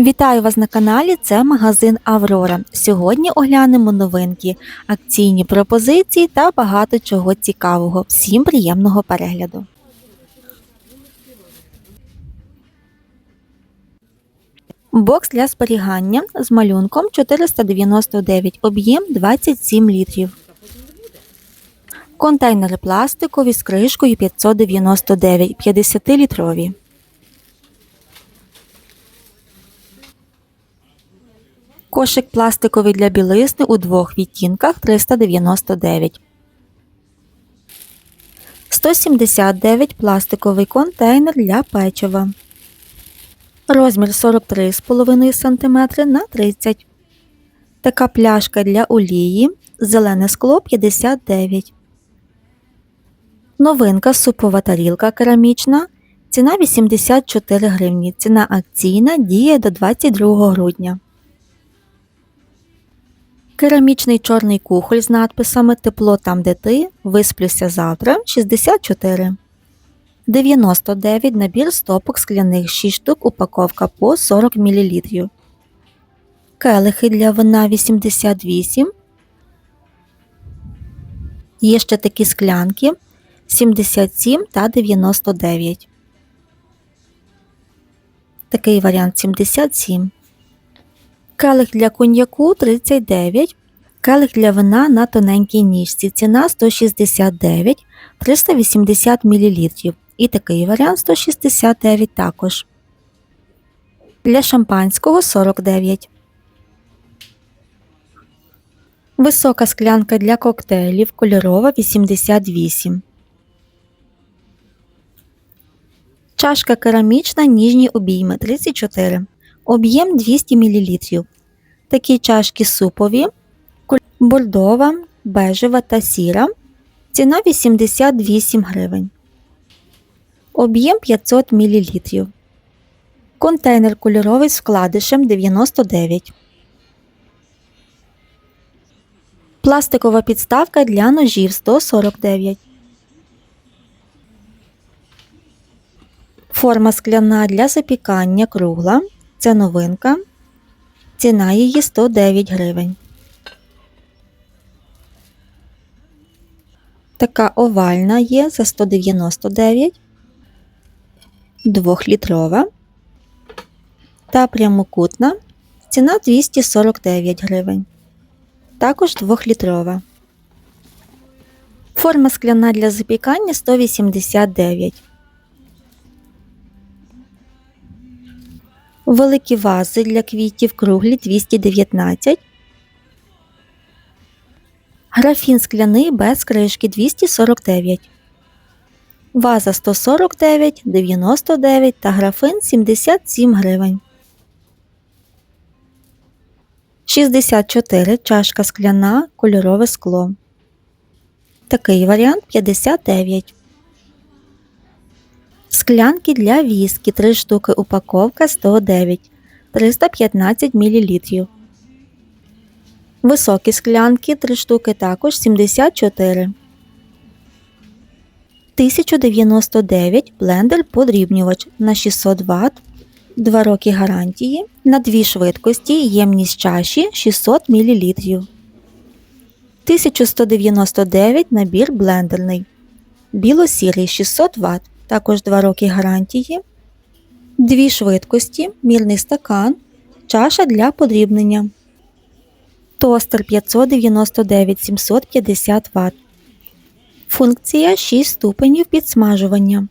Вітаю вас на каналі. Це магазин Аврора. Сьогодні оглянемо новинки, акційні пропозиції та багато чого цікавого. Всім приємного перегляду. Бокс для зберігання з малюнком 499, об'єм 27 літрів. Контейнери пластикові з кришкою 599, 50-літрові. Кошик пластиковий для білизни у двох відтінках 399. 179 пластиковий контейнер для печива. Розмір 43,5 см на 30 Така пляшка для олії. Зелене скло 59. Новинка супова тарілка керамічна. Ціна 84 гривні. Ціна акційна діє до 22 грудня. Керамічний чорний кухоль з надписами Тепло там, де ти, висплюся завтра 64. 99 набір стопок скляних 6 штук, упаковка по 40 мл. Келихи для вина 88. Є ще такі склянки 77 та 99. Такий варіант 77. Келих для коньяку 39, келих для вина на тоненькій ніжці. Ціна 169 380 мл. І такий варіант 169 також. Для шампанського 49. Висока склянка для коктейлів кольорова 88. Чашка керамічна ніжні обійми 34. Об'єм 200 мл. Такі чашки супові, бордова, бежева та сіра. Ціна 88 гривень. Об'єм 500 мл. Контейнер кольоровий з вкладишем 99. Пластикова підставка для ножів 149. Форма скляна для запікання кругла. Це новинка. Ціна її 109 гривень. Така овальна є за 199, двохлітрова та прямокутна. Ціна 249 гривень. Також двохлітрова. Форма скляна для запікання 189 Великі вази для квітів круглі 219. Графін скляний без кришки 249. Ваза 149, 99 та графин 77 гривень. 64 чашка скляна кольорове скло. Такий варіант 59. Склянки для віскі 3 штуки упаковка 109 315 мл. Високі склянки 3 штуки також 74. 1099 блендер подрібнювач на 600 Вт. 2 роки гарантії. На дві швидкості ємність чаші 600 мл. 1199 набір блендерний. Біло-сірий 600 Вт також 2 роки гарантії, дві швидкості, мірний стакан, чаша для подрібнення, тостер 599 750 Вт. Функція 6 ступенів підсмажування.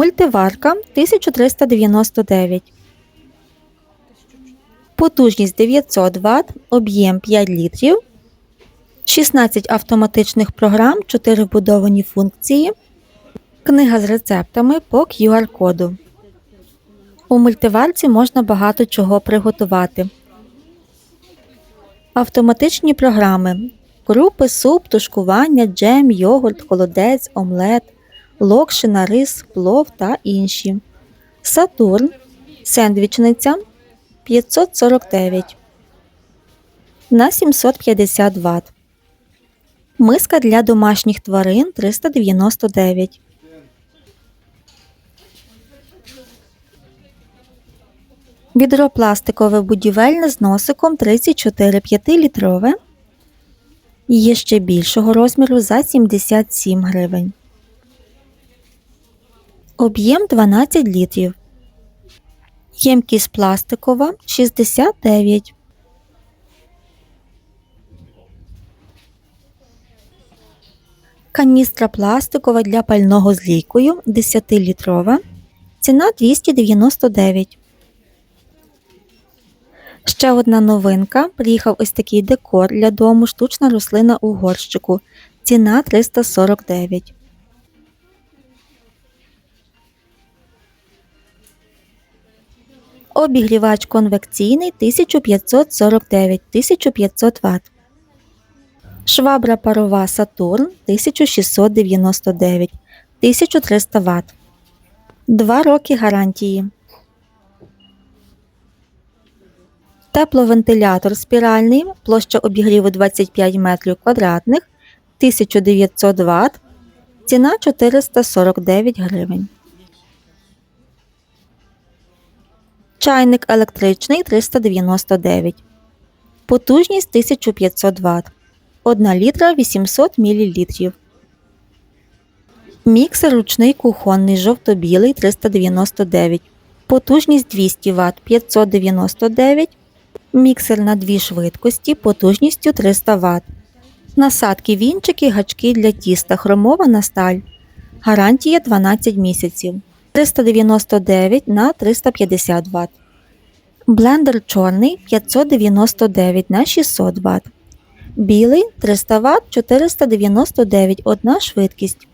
Мультиварка 1399. Потужність 900 Вт, об'єм 5 літрів. 16 автоматичних програм, 4 вбудовані функції. Книга з рецептами по QR-коду. У мультиварці можна багато чого приготувати. Автоматичні програми. Крупи, суп, тушкування, джем, йогурт, холодець, омлет локшина, рис, плов та інші. Сатурн, сендвічниця 549. на 750 Вт. Миска для домашніх тварин 399. Відро пластикове будівельне з носиком 34 5-літрове. Є ще більшого розміру за 77 гривень. Об'єм 12 літрів. Ємкість пластикова 69. Каністра пластикова для пального з лійкою 10-літрова. Ціна 299. Ще одна новинка. Приїхав ось такий декор для дому штучна рослина у горщику. Ціна 349. Обігрівач конвекційний 1549 1500 Вт. Швабра парова Сатурн 1699 1300 Вт. 2 роки гарантії. Тепловентилятор спіральний, площа обігріву 25 метрів квадратних, 1900 Вт. Ціна 449 гривень. Чайник електричний 399. Потужність 1500 Вт. 1 літра 800 мл. Міксер ручний кухонний жовто-білий 399. Потужність 200 Вт 599. Міксер на дві швидкості потужністю 300 Вт. Насадки вінчики, гачки для тіста, хромована сталь. Гарантія 12 місяців. 399 на 350 Вт. Блендер чорний 599 на 600 Вт. Білий 300 Вт 499 одна швидкість.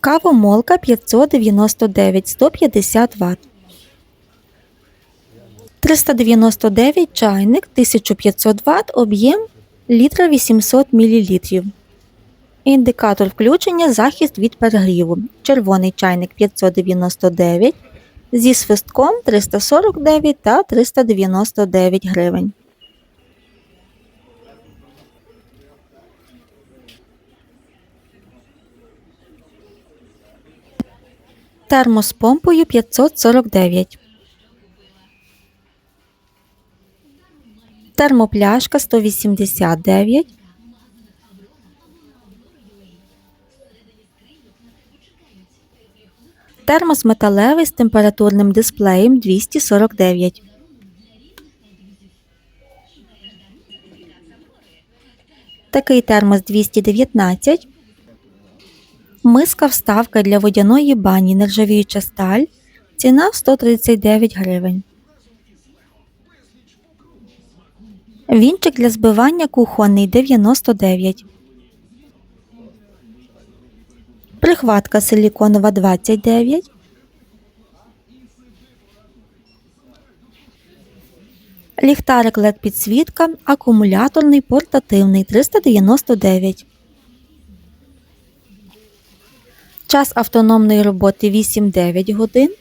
Кавомолка 599 150 Вт. 399 чайник 1500 Вт об'єм літра 800 мл. Індикатор включення захист від перегріву. Червоний чайник 599 зі свистком 349 та 399 гривень. Термос з помпою 549. Термопляшка 189. Термос металевий з температурним дисплеєм 249. Такий термос 219. Миска вставка для водяної бані нержавіюча сталь. Ціна 139 гривень. Вінчик для збивання кухонний 99. Прихватка силіконова 29. Ліхтарик LED підсвітка, акумуляторний портативний 399. Час автономної роботи 8-9 годин.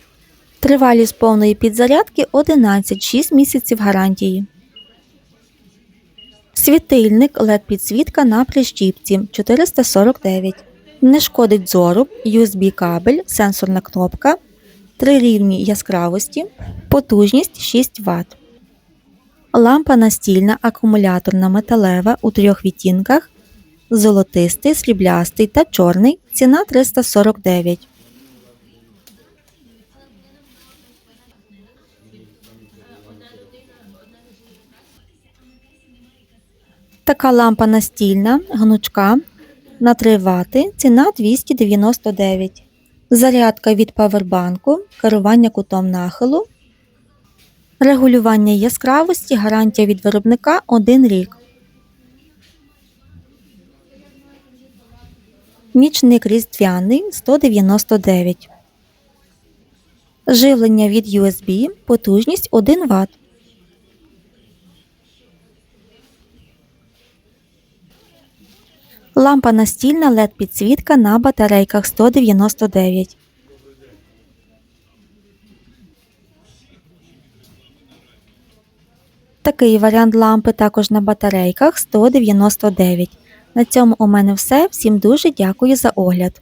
Тривалість повної підзарядки 11 6 місяців гарантії. Світильник LED підсвітка на прищіпці 449. Не шкодить зору, USB кабель, сенсорна кнопка, три рівні яскравості, потужність 6 Вт. Лампа настільна акумуляторна металева у трьох відтінках. Золотистий, сріблястий та чорний. Ціна 349. Така лампа настільна, гнучка на 3 Вт, ціна 299. Зарядка від павербанку, керування кутом нахилу. Регулювання яскравості, гарантія від виробника 1 рік. Нічник різдвяний 199. Живлення від USB, потужність 1 Вт. Лампа настільна LED підсвітка на батарейках 199. такий варіант лампи також на батарейках 199. На цьому у мене все. Всім дуже дякую за огляд.